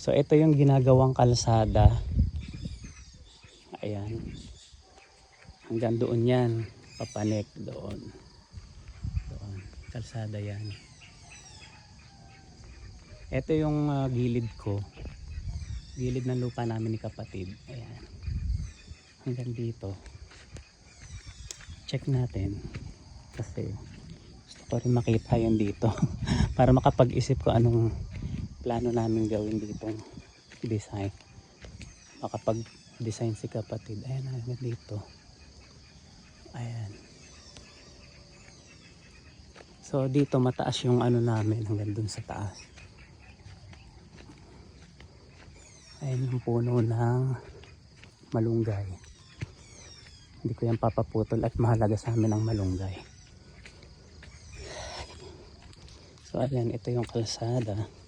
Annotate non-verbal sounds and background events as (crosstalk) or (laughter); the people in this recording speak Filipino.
So ito yung ginagawang kalsada. Ayan. Hanggang doon yan. Papanek doon. Doon. Kalsada yan. Ito yung ah, gilid ko. Gilid ng lupa namin ni kapatid. Ayan. Hanggang dito. Check natin. Kasi gusto ko rin makita yun dito. (laughs) Para makapag-isip ko anong plano namin gawin dito. Design. Makapag design si kapatid. Ayan hanggang dito. Ayan. So dito mataas yung ano namin hanggang dun sa taas. Ayan yung puno ng malunggay. Hindi ko yan papaputol at mahalaga sa amin ang malunggay. So ayan ito yung kalsada